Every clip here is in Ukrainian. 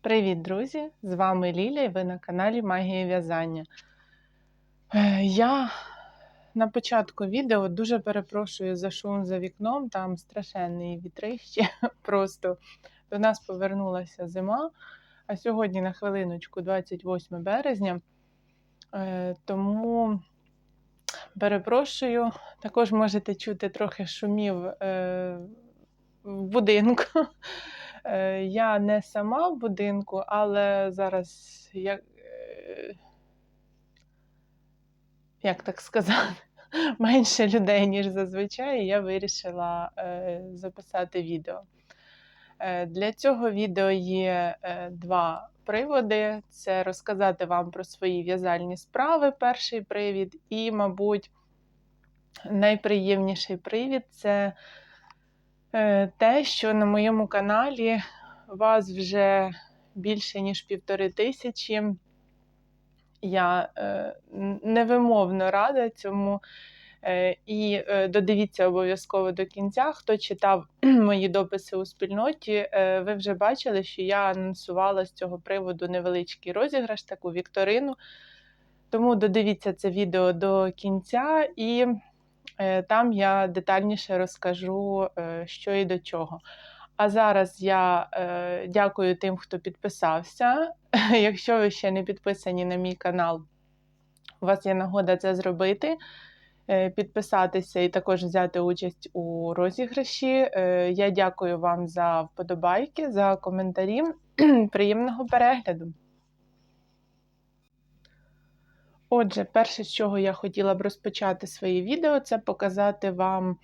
Привіт, друзі! З вами Ліля і ви на каналі Магія В'язання. Е, Я на початку відео дуже перепрошую за шум за вікном, там страшенний вітрище. Просто до нас повернулася зима, а сьогодні на хвилиночку 28 березня. Е, Тому перепрошую, також можете чути трохи шумів е, в будинку. Е, Я не сама в будинку, але зараз як, е, як так сказати, менше людей, ніж зазвичай, я вирішила е, записати відео. Для цього відео є два приводи: це розказати вам про свої в'язальні справи, перший привід, і, мабуть, найприємніший привід це те, що на моєму каналі вас вже більше ніж півтори тисячі. Я е, невимовно рада цьому. Е, І е, додивіться обов'язково до кінця. Хто читав мої дописи у спільноті, е, ви вже бачили, що я анонсувала з цього приводу невеличкий розіграш, таку вікторину. Тому додивіться це відео до кінця, і е, там я детальніше розкажу, е, що і до чого. А зараз я е, дякую тим, хто підписався. Якщо ви ще не підписані на мій канал, у вас є нагода це зробити. е, Підписатися і також взяти участь у розіграші. Е, Я дякую вам за вподобайки, за коментарі. Приємного перегляду. Отже, перше, з чого я хотіла б розпочати своє відео, це показати вам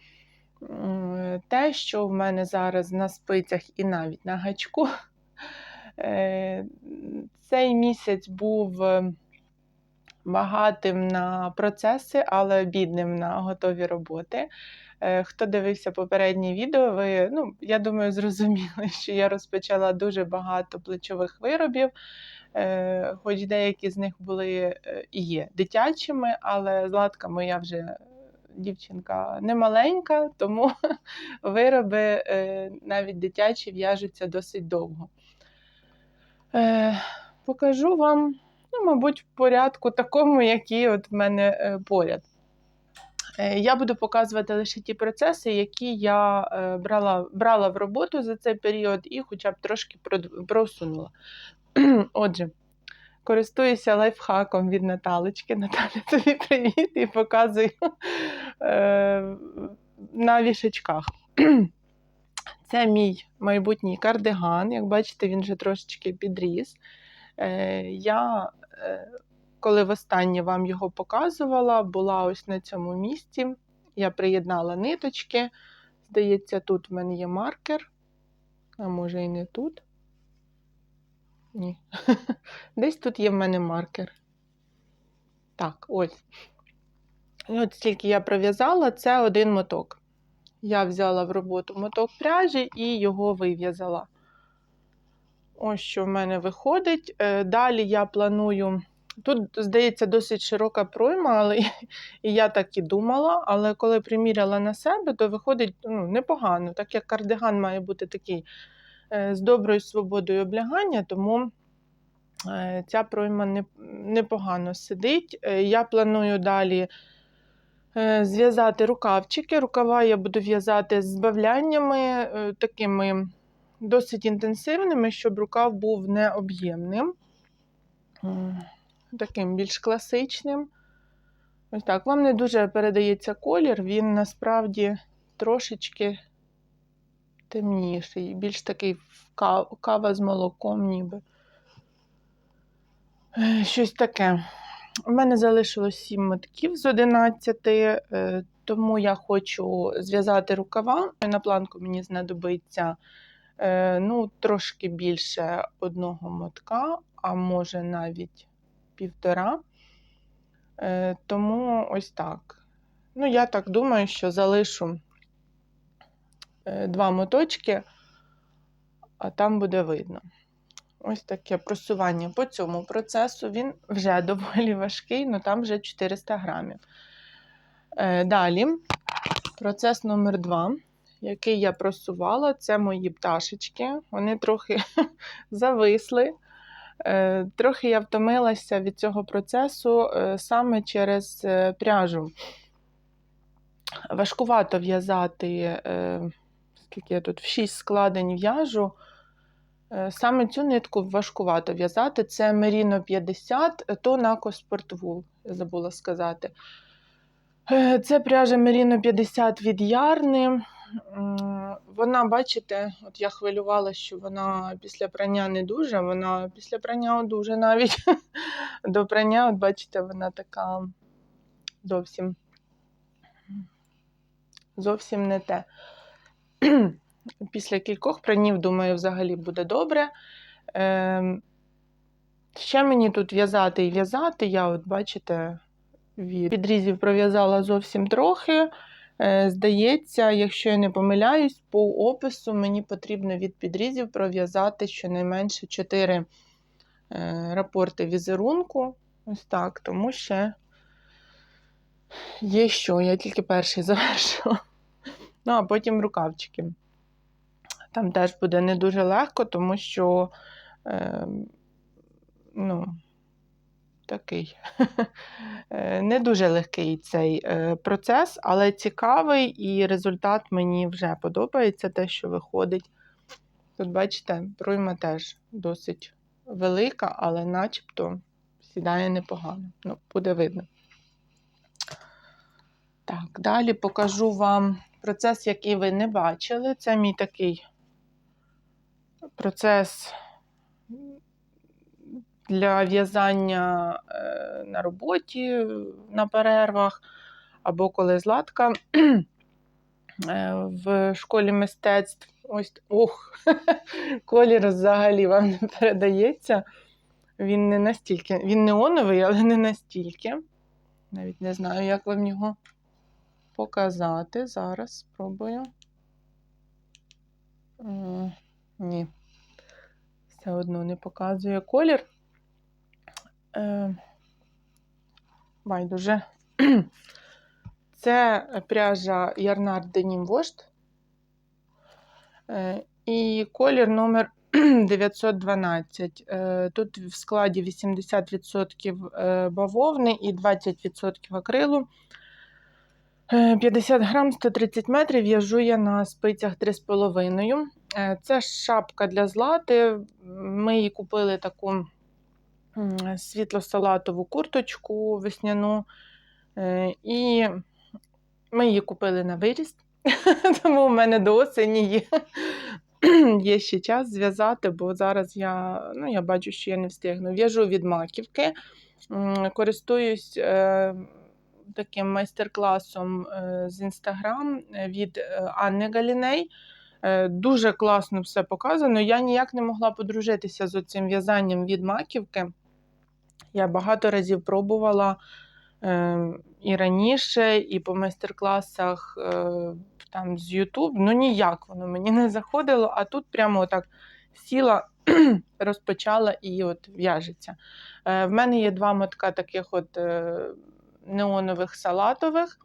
те, що в мене зараз на спицях і навіть на гачку. Е, Цей місяць був е, багатим на процеси, але бідним на готові роботи. Е, Хто дивився попереднє відео, ви, ну, я думаю, зрозуміли, що я розпочала дуже багато плечових виробів. Е, Хоч деякі з них були е, і є дитячими, але Златка моя вже дівчинка не маленька, тому вироби е, навіть дитячі в'яжуться досить довго. Е, Покажу вам, ну, мабуть, в порядку такому, який от в мене е, поряд. Е, Я буду показувати лише ті процеси, які я е, брала, брала в роботу за цей період і хоча б трошки просунула. Отже, користуюся лайфхаком від Наталочки. Наталя, тобі привіт і показую е, на вішачках. Це мій майбутній кардиган. Як бачите, він вже трошечки підріс. Е, Я, е, коли востаннє вам його показувала, була ось на цьому місці. Я приєднала ниточки. Здається, тут в мене є маркер. А може і не тут. Ні. Десь тут є в мене маркер. Так, ось. І от стільки я пров'язала, це один моток. Я взяла в роботу моток пряжі і його вив'язала. Ось що в мене виходить. Е, Далі я планую. Тут, здається, досить широка пройма, але і я так і думала. Але коли приміряла на себе, то виходить ну, непогано, так як кардиган має бути такий з доброю свободою облягання, тому е, ця пройма непогано сидить. Е, Я планую далі е, зв'язати рукавчики. Рукава я буду в'язати з збавляннями е, такими досить інтенсивними, щоб рукав був не об'ємним, таким більш класичним. Ось так. Вам не дуже передається колір, він насправді трошечки темніший, більш такий кава з молоком, ніби. Е, Щось таке. У мене залишилось 7 мотків з 11, е, тому я хочу зв'язати рукава. На планку мені знадобиться е, ну, трошки більше одного мотка, а може навіть півтора. Тому ось так. Ну, я так думаю, що залишу два моточки, а там буде видно. Ось таке просування по цьому процесу. Він вже доволі важкий, але там вже 400 грамів. Е, Далі, процес номер два. який я просувала, це мої пташечки. Вони трохи зависли. Е, Трохи я втомилася від цього процесу е, саме через е, пряжу. Важкувато в'язати, е, скільки я тут в 6 складень в'яжу. Е, Саме цю нитку важкувато в'язати. Це Merino 50, то Sport Wool, я забула сказати. Е, Це пряжа Merino 50 від Ярни. Вона, бачите, от я хвилювалася, що вона після прання не дуже, вона після прання дуже навіть. До прання, от бачите, вона така зовсім зовсім не те. Після кількох пранів, думаю, взагалі буде добре. Ем, ще мені тут в'язати і в'язати. Я, от бачите, від підрізів пров'язала зовсім трохи. Е, Здається, якщо я не помиляюсь, по опису мені потрібно від підрізів пров'язати щонайменше 4 е, рапорти візерунку. Ось так, тому ще є що, я тільки перший завершила. Ну, а потім рукавчики. Там теж буде не дуже легко, тому що е, ну, такий е, не дуже легкий цей е, процес, але цікавий, і результат мені вже подобається, те, що виходить. Тут, бачите, пройма теж досить велика, але начебто сідає непогано. Ну, буде видно. Так, далі покажу вам процес, який ви не бачили. Це мій такий процес для в'язання е, на роботі, на перервах, або коли Златка е, в школі мистецтв. Ось, ох, колір взагалі вам не передається. Він не настільки, він неоновий, але не настільки. Навіть не знаю, як вам його показати. Зараз спробую. Ні. Все одно не показує колір. Е, Байдуже. Це пряжа Ярнард Денім Вошт. Е, І колір номер 912. Е, Тут в складі 80% е, бавовни і 20% акрилу. Е, 50 грам 130 метрів в'яжу я на спицях 3,5. Е, Це шапка для злати. Ми її купили таку світло-салатову курточку весняну. Е, І ми її купили на виріст, тому в мене до осені є, є ще час зв'язати, бо зараз я, ну, я бачу, що я не встигну. В'яжу від маківки, користуюсь е, таким майстер-класом е, з Інстаграм від е, Анни Галіней. Е, Дуже класно все показано. Я ніяк не могла подружитися з цим в'язанням від маківки. Я багато разів пробувала е, і раніше, і по майстер-класах е, там з YouTube. Ну ніяк воно мені не заходило, а тут прямо отак сіла, розпочала і от в'яжеться. Е, в мене є два мотка таких от е, неонових салатових.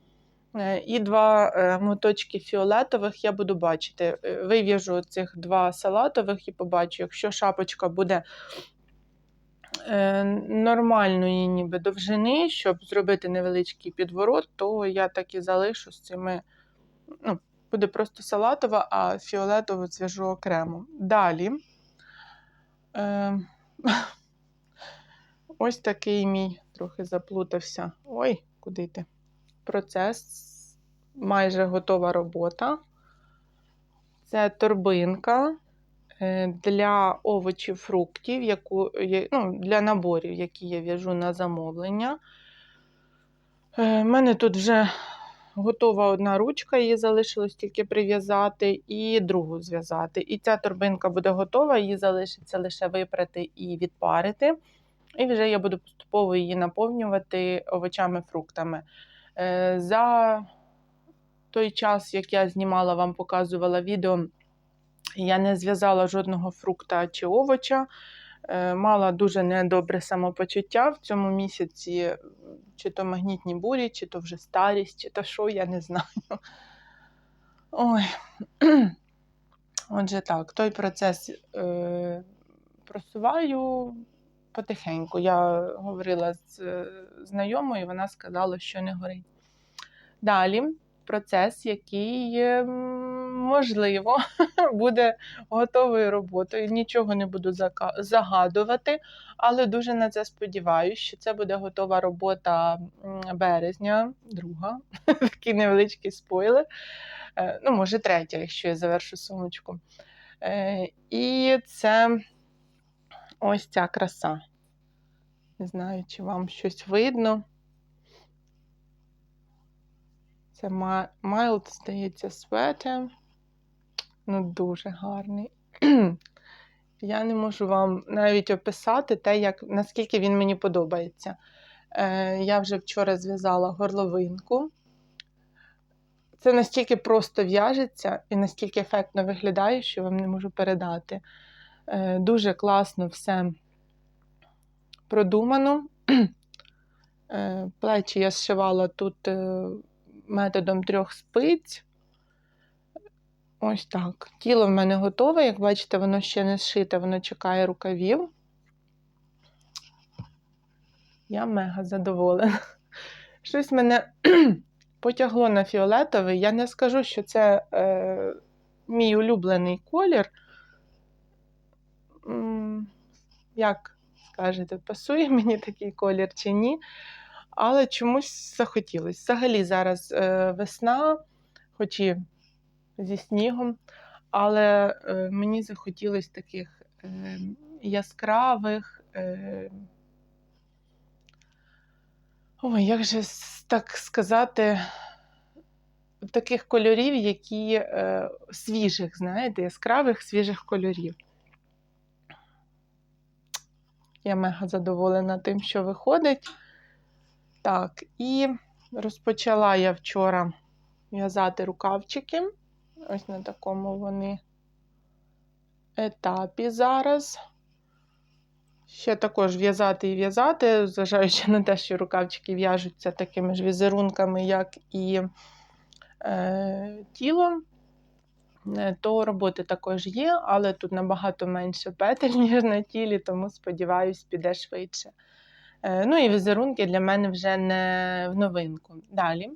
Е, І два е, моточки фіолетових я буду бачити. Е, Вив'яжу цих два салатових і побачу, якщо шапочка буде нормальної ніби довжини, щоб зробити невеличкий підворот, то я так і залишу з цими. Ну, буде просто салатова, а фіолетову зв'яжу окремо. Далі. Ось такий мій трохи заплутався. Ой, куди ти? Процес. Майже готова робота. Це торбинка е, для овочів, фруктів, яку, ну, для наборів, які я в'яжу на замовлення. У мене тут вже готова одна ручка, її залишилось тільки прив'язати, і другу зв'язати. І ця торбинка буде готова, її залишиться лише випрати і відпарити. І вже я буду поступово її наповнювати овочами, фруктами. Е, За той час, як я знімала, вам показувала відео, я не зв'язала жодного фрукта чи овоча. Е, Мала дуже недобре самопочуття в цьому місяці, чи то магнітні бурі, чи то вже старість, чи то що, я не знаю. Ой. Отже, так, той процес е, просуваю потихеньку. Я говорила з е, знайомою, вона сказала, що не горить. Далі процес, який, е, можливо, буде готовою роботою. Нічого не буду загадувати, але дуже на це сподіваюся, що це буде готова робота березня, друга, такий невеличкий спойлер. Е, Ну, може, третя, якщо я завершу сумочку. І це ось ця краса. Не знаю, чи вам щось видно. Це Mild, здається, sweater. Ну, дуже гарний. Я не можу вам навіть описати те, як, наскільки він мені подобається. Е, я вже вчора зв'язала горловинку. Це настільки просто в'яжеться і настільки ефектно виглядає, що вам не можу передати. Е, дуже класно все продумано. Е, плечі я зшивала тут е, методом трьох спиць. Ось так. Тіло в мене готове, як бачите, воно ще не зшите, воно чекає рукавів. Я мега задоволена. Щось мене потягло на фіолетовий. Я не скажу, що це е, мій улюблений колір. Як скажете, пасує мені такий колір чи ні? Але чомусь захотілося. Взагалі зараз е, весна, хоч і зі снігом, але е, мені захотілося таких е, яскравих. Ой, як же так сказати, таких кольорів, які е, свіжих, знаєте, яскравих свіжих кольорів. Я мега задоволена тим, що виходить. Так, і розпочала я вчора в'язати рукавчики. Ось на такому вони етапі зараз. Ще також в'язати і в'язати, зважаючи на те, що рукавчики в'яжуться такими ж візерунками, як і е, тіло, то роботи також є, але тут набагато менше петель, ніж на тілі, тому сподіваюсь, піде швидше. Е, ну і візерунки для мене вже не в новинку. Далі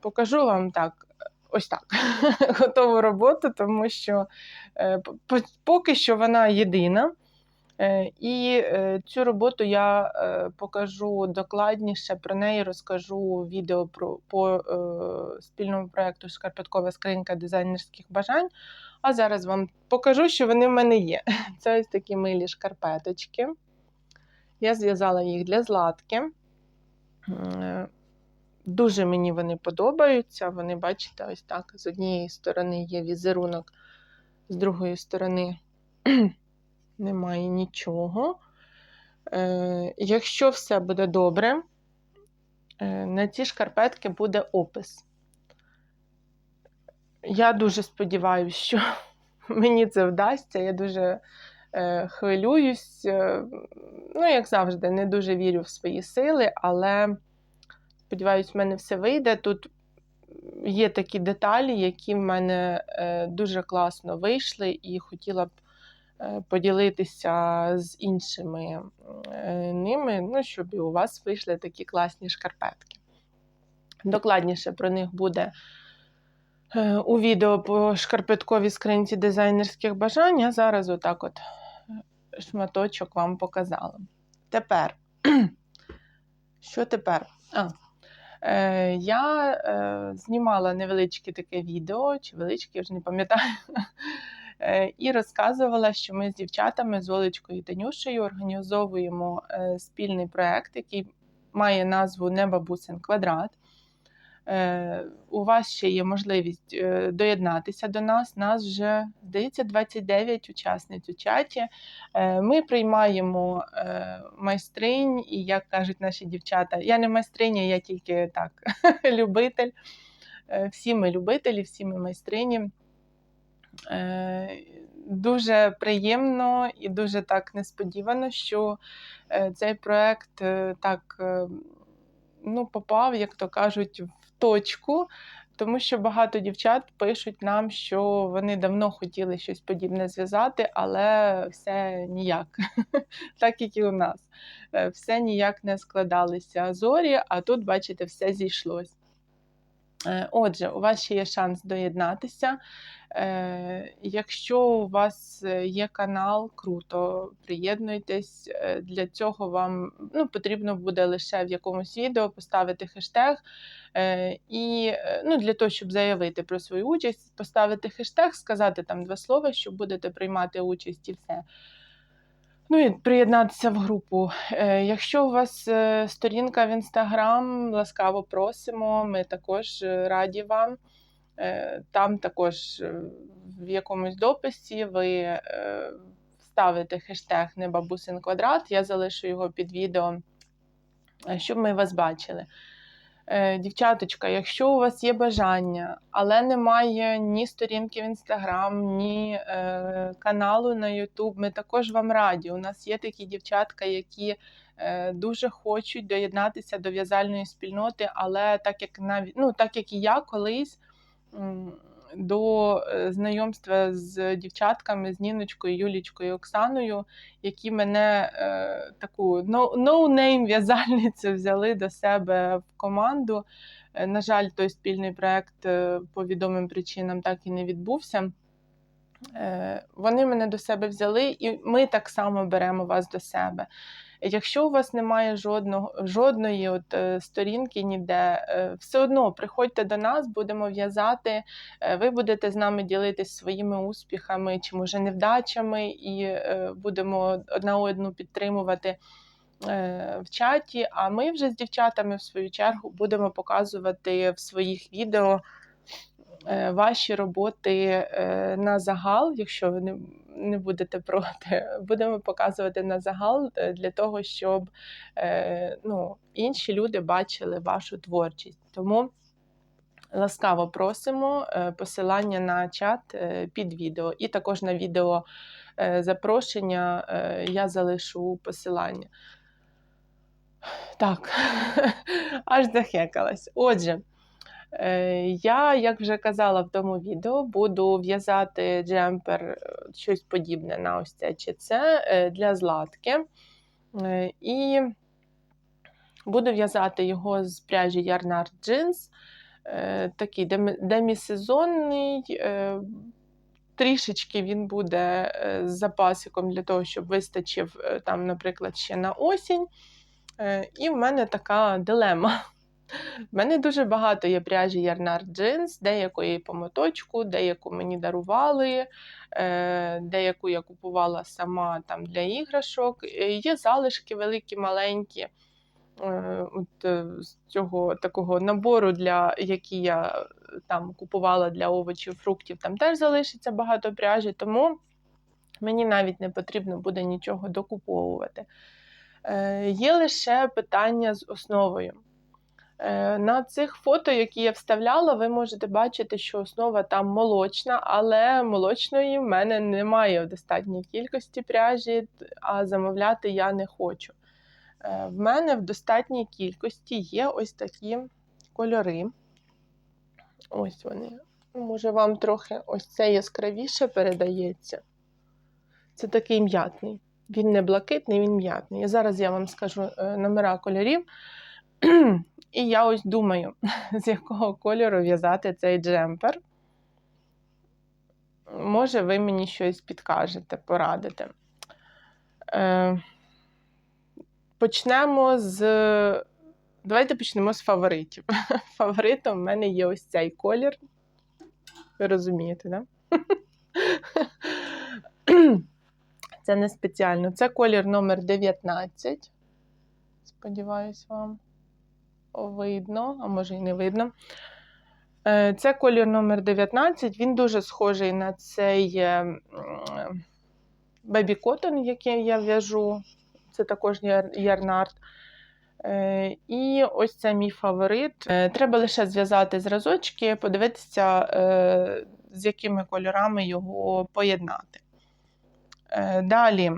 покажу вам так. Ось так, готову роботу, тому що е, поки що вона єдина. Е, І е, цю роботу я е, покажу докладніше, про неї розкажу відео про, по спільному проєкту Шкарпеткова скринька дизайнерських бажань. А зараз вам покажу, що вони в мене є. Це ось такі милі шкарпеточки. Я зв'язала їх для златки. Дуже мені вони подобаються. Вони, бачите, ось так. З однієї сторони є візерунок, з другої сторони немає нічого. Е, якщо все буде добре, е, на ці шкарпетки буде опис. Я дуже сподіваюся, що мені це вдасться. Я дуже е, хвилююсь. Е, ну, як завжди, не дуже вірю в свої сили, але сподіваюсь, в мене все вийде. Тут є такі деталі, які в мене е, дуже класно вийшли, і хотіла б поділитися з іншими е, ними, ну, щоб і у вас вийшли такі класні шкарпетки. Докладніше про них буде е, у відео по шкарпетковій скринці дизайнерських бажань. А зараз отак от е, шматочок вам показала. Тепер, що тепер? А, е, я е, знімала невеличке таке відео, чи величке, я вже не пам'ятаю. Е, І розказувала, що ми з дівчатами, з Олечкою і Танюшею організовуємо е, спільний проєкт, який має назву Небабусин квадрат. Е, У вас ще є можливість доєднатися до нас. Нас вже, здається, 29 учасниць у чаті. Ми приймаємо майстринь, і як кажуть наші дівчата, я не майстриня, я тільки так, любитель. Всі ми любителі, всі ми майстрині. Е, Дуже приємно і дуже так несподівано, що е, цей проект е, так ну, попав, як то кажуть, в точку. Тому що багато дівчат пишуть нам, що вони давно хотіли щось подібне зв'язати, але все ніяк, так як і у нас. Все ніяк не складалися зорі, а тут, бачите, все зійшлось. Е, Отже, у вас ще є шанс доєднатися. Е, Якщо у вас е, є канал, круто, приєднуйтесь. Для цього вам ну, потрібно буде лише в якомусь відео поставити хештег. І ну, для того, щоб заявити про свою участь, поставити хештег, сказати там два слова, що будете приймати участь і все. Ну і приєднатися в групу. Е, Якщо у вас е, сторінка в інстаграм, ласкаво просимо. Ми також е, раді вам. Там також в якомусь дописі ви е, вставите хештег небабусин квадрат. Я залишу його під відео, щоб ми вас бачили. Е, Дівчаточка, якщо у вас є бажання, але немає ні сторінки в інстаграм, ні е, каналу на Ютуб, ми також вам раді. У нас є такі дівчатка, які е, дуже хочуть доєднатися до в'язальної спільноти, але так як навіть ну, так як і я колись. До е, знайомства з дівчатками, з Ніночкою, Юлічкою, і Оксаною, які мене е, таку no- no-name в'язальницю взяли до себе в команду. Е, На жаль, той спільний проект е, по відомим причинам так і не відбувся. Вони мене до себе взяли, і ми так само беремо вас до себе. Якщо у вас немає жодного, жодної от, е, сторінки ніде, е, все одно приходьте до нас, будемо в'язати. Е, Ви будете з нами ділитись своїми успіхами чи може невдачами, і будемо одна одну підтримувати в чаті. А ми вже з дівчатами, в свою чергу, будемо показувати в своїх відео ваші роботи е, на загал, якщо ви не, не будете проти, будемо показувати на загал е, для того, щоб е, ну, інші люди бачили вашу творчість. Тому ласкаво просимо е, посилання на чат е, під відео, і також на відео е, запрошення е, я залишу посилання. Так, аж захекалась. Отже, е, я, як вже казала в тому відео, буду в'язати джемпер, е, щось подібне на ось це чи це е, для златки. Е, І буду в'язати його з пряжі Jeans. Е, Такий демісезонний. е, Трішечки він буде е, з запасиком для того, щоб вистачив е, там, наприклад, ще на осінь. Е, І в мене така дилема. В мене дуже багато є пряжі Yarnard Jeans, деякої по моточку, деяку мені дарували, е, деяку я купувала сама там для іграшок. Е, Є залишки великі, маленькі. Е, От з цього такого набору, для які я там купувала для овочів, фруктів, там теж залишиться багато пряжі, тому мені навіть не потрібно буде нічого докуповувати. Є лише питання з основою. Е, На цих фото, які я вставляла, ви можете бачити, що основа там молочна, але молочної в мене немає в достатній кількості пряжі, а замовляти я не хочу. Е, В мене в достатній кількості є ось такі кольори. Ось вони. Може, вам трохи ось це яскравіше передається. Це такий м'ятний. Він не блакитний, він м'ятний. Зараз я вам скажу е, номера кольорів. І я ось думаю, з якого кольору в'язати цей джемпер. Може, ви мені щось підкажете, порадите. Е, Почнемо з. Давайте почнемо з фаворитів. Фаворитом в мене є ось цей колір. Ви розумієте? Да? Це не спеціально. Це колір номер 19. Сподіваюсь, вам видно, а може і не видно. Е, Це колір номер 19. Він дуже схожий на цей бебі котон, який я в'яжу. Це також ярнард. Е, І ось це мій фаворит. Е, Треба лише зв'язати зразочки, подивитися, е, з якими кольорами його поєднати. Е, Далі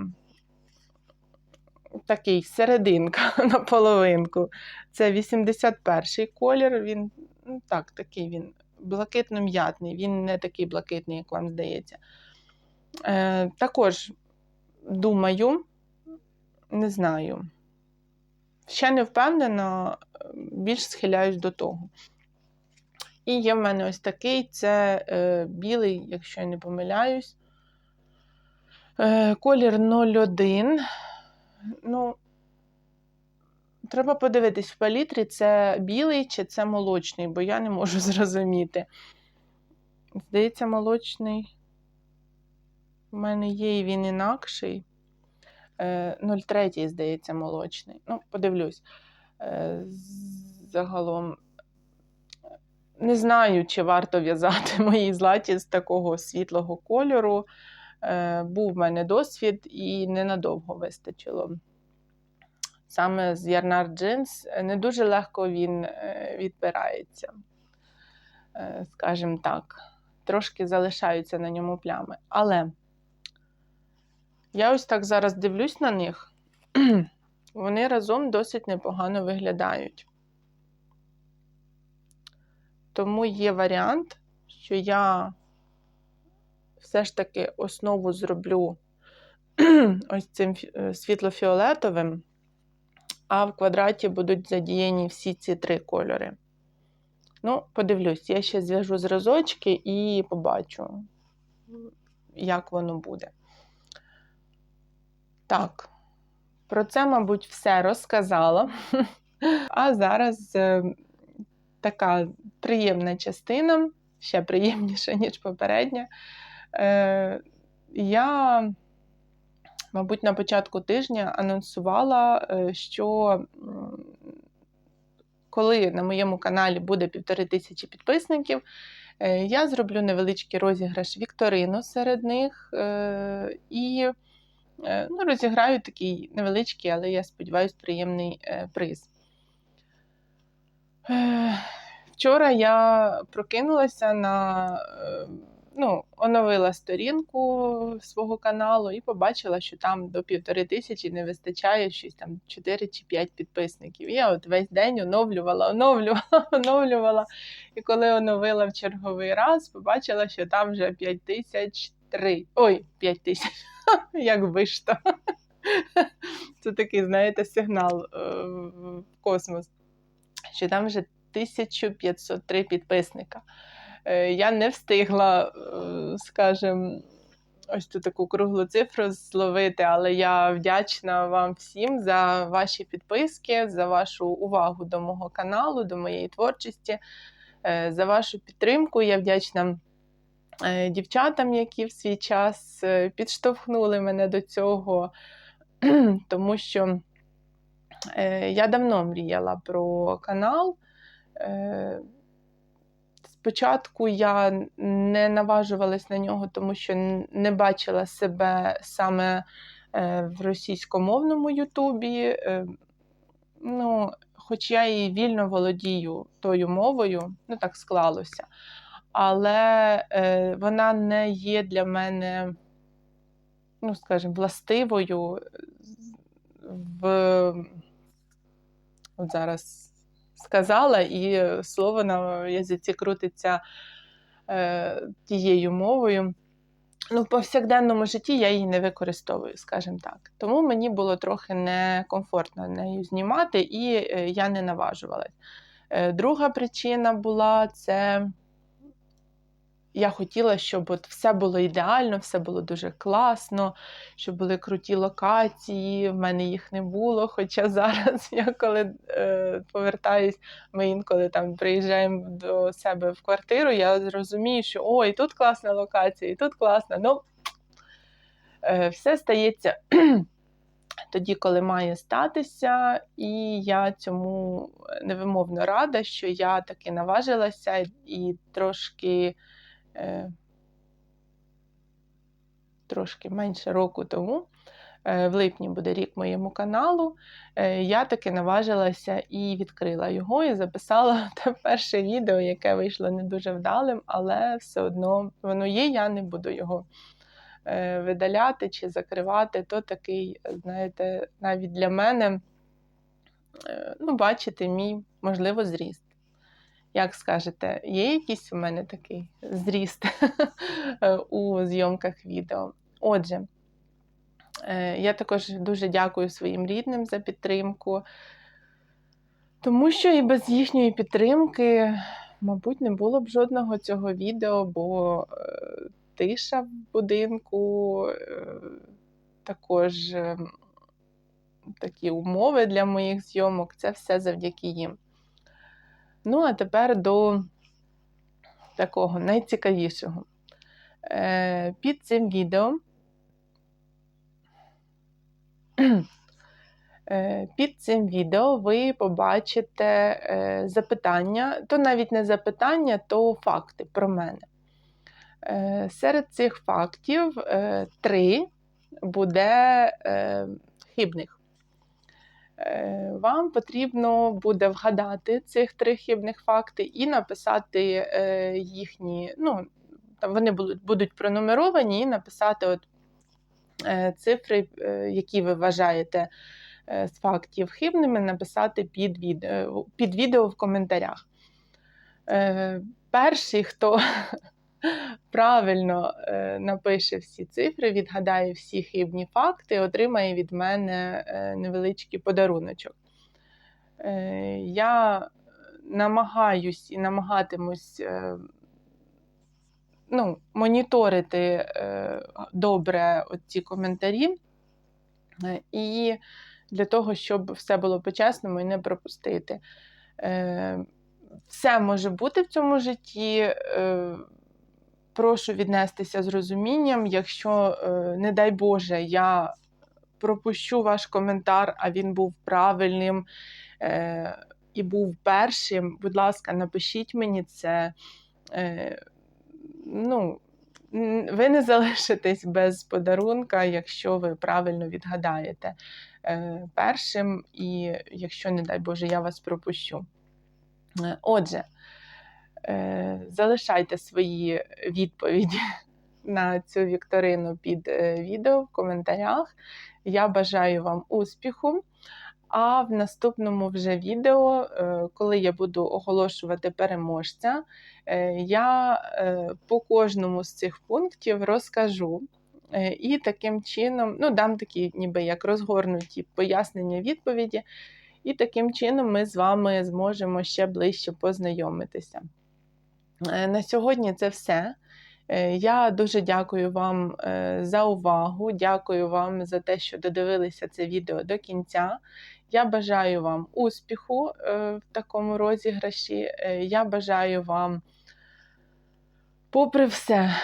такий серединка на половинку. Це 81 колір. Він ну, так, такий він блакитно-м'ятний, він не такий блакитний, як вам здається. Е, Також думаю, не знаю. Ще не впевнена, більш схиляюсь до того. І є в мене ось такий це е, білий, якщо я не помиляюсь. Е, Колір 01. Ну, треба подивитись в палітрі, це білий чи це молочний, бо я не можу зрозуміти. Здається, молочний. У мене є і він інакший. Е, 03, здається, молочний. Ну, подивлюсь. Е, Загалом. Не знаю, чи варто в'язати мої златі з такого світлого кольору. Е, Був в мене досвід і ненадовго вистачило. Саме з Ярнар джинс не дуже легко він е, відпирається, е, скажімо так. Трошки залишаються на ньому плями. Але я ось так зараз дивлюсь на них, вони разом досить непогано виглядають. Тому є варіант, що я все ж таки основу зроблю ось цим світло-фіолетовим, а в квадраті будуть задіяні всі ці три кольори. Ну, подивлюсь, я ще зв'яжу зразочки і побачу, як воно буде. Так, про це, мабуть, все розказала. А зараз е, така приємна частина, ще приємніша, ніж попередня. Е, Я, мабуть, на початку тижня анонсувала, е, що коли на моєму каналі буде півтори тисячі підписників, е, я зроблю невеличкий розіграш Вікторину серед них і ну, розіграю такий невеличкий, але я сподіваюся, приємний приз. Вчора я прокинулася на ну, оновила сторінку свого каналу і побачила, що там до півтори тисячі не вистачає щось там 4 чи 5 підписників. Я от весь день оновлювала, оновлювала, оновлювала. І коли оновила в черговий раз, побачила, що там вже 5 тисяч три. Ой, 5 тисяч. Як вишта. Це такий, знаєте, сигнал е, в космос, що там вже 1503 підписника. Е, я не встигла, е, скажімо, ось ту таку круглу цифру зловити, але я вдячна вам всім за ваші підписки, за вашу увагу до мого каналу, до моєї творчості, е, за вашу підтримку. Я вдячна дівчатам, які в свій час підштовхнули мене до цього, тому що я давно мріяла про канал. Спочатку я не наважувалась на нього, тому що не бачила себе саме е, в російськомовному Ютубі. Е, ну, Хоч я і вільно володію тою мовою, ну так склалося. Але е, вона не є для мене, ну, скажімо, властивою в от зараз сказала, і слово на язиці крутиться е, тією мовою. Ну, В повсякденному житті я її не використовую, скажімо так. Тому мені було трохи некомфортно нею знімати, і е, я не наважувалась. Е, друга причина була це я хотіла, щоб от все було ідеально, все було дуже класно, щоб були круті локації, в мене їх не було. Хоча зараз, я коли е, повертаюсь, ми інколи там приїжджаємо до себе в квартиру, я зрозумію, що ой, тут класна локація, і тут класна. Ну, е, все стається. Тоді, коли має статися, і я цьому невимовно рада, що я таки наважилася і трошки Е, трошки менше року тому, е, в липні буде рік моєму каналу, е, я таки наважилася і відкрила його, і записала те перше відео, яке вийшло не дуже вдалим, але все одно воно є, я не буду його видаляти чи закривати. То такий, знаєте, навіть для мене, ну, бачите, мій можливо зріст. Як скажете, є якийсь у мене такий зріст у зйомках відео? Отже, е, я також дуже дякую своїм рідним за підтримку, тому що і без їхньої підтримки, мабуть, не було б жодного цього відео, бо е, тиша в будинку, е, також е, такі умови для моїх зйомок це все завдяки їм. Ну, а тепер до такого найцікавішого. Е, Під цим відео. Е, Під цим відео ви побачите е, запитання, то навіть не запитання, то факти про мене. Серед цих фактів три буде хибних. Е, Вам потрібно буде вгадати цих три хибних факти і написати е, їхні, ну, вони будуть, пронумеровані, і написати от, е, цифри, які ви вважаєте з фактів хибними, написати під відео, під відео в коментарях. Перший, хто правильно е, напише всі цифри, відгадає всі хибні факти, отримає від мене е, невеличкий подаруночок. Е, Я намагаюсь і намагатимусь ну, моніторити добре ці коментарі. І для того, щоб все було по-чесному і не пропустити. Все може бути в цьому житті. Прошу віднестися з розумінням, якщо, е, не дай Боже, я пропущу ваш коментар, а він був правильним е, і був першим. Будь ласка, напишіть мені це. Е, ну, ви не залишитесь без подарунка, якщо ви правильно відгадаєте першим, і якщо, не дай Боже, я вас пропущу. Отже, залишайте свої відповіді на цю вікторину під е, відео в коментарях. Я бажаю вам успіху. А в наступному вже відео, е, коли я буду оголошувати переможця, е, я е, по кожному з цих пунктів розкажу. Е, І таким чином, ну, дам такі, ніби як розгорнуті пояснення відповіді, і таким чином ми з вами зможемо ще ближче познайомитися. Е, На сьогодні це все. Е, Я дуже дякую вам е, за увагу. Дякую вам за те, що додивилися це відео до кінця. Я бажаю вам успіху в такому розіграші. Я бажаю вам, попри все,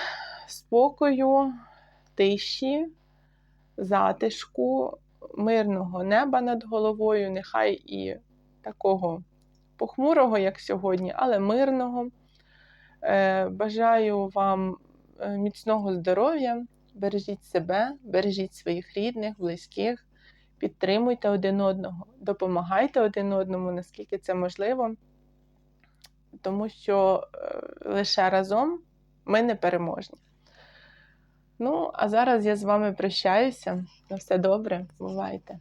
спокою, тиші, затишку, мирного неба над головою, нехай і такого похмурого, як сьогодні, але мирного. Е, Бажаю вам е, міцного здоров'я, бережіть себе, бережіть своїх рідних, близьких, підтримуйте один одного, допомагайте один одному, наскільки це можливо, тому що е, лише разом ми не переможні. Ну, а зараз я з вами прощаюся. На все добре, бувайте!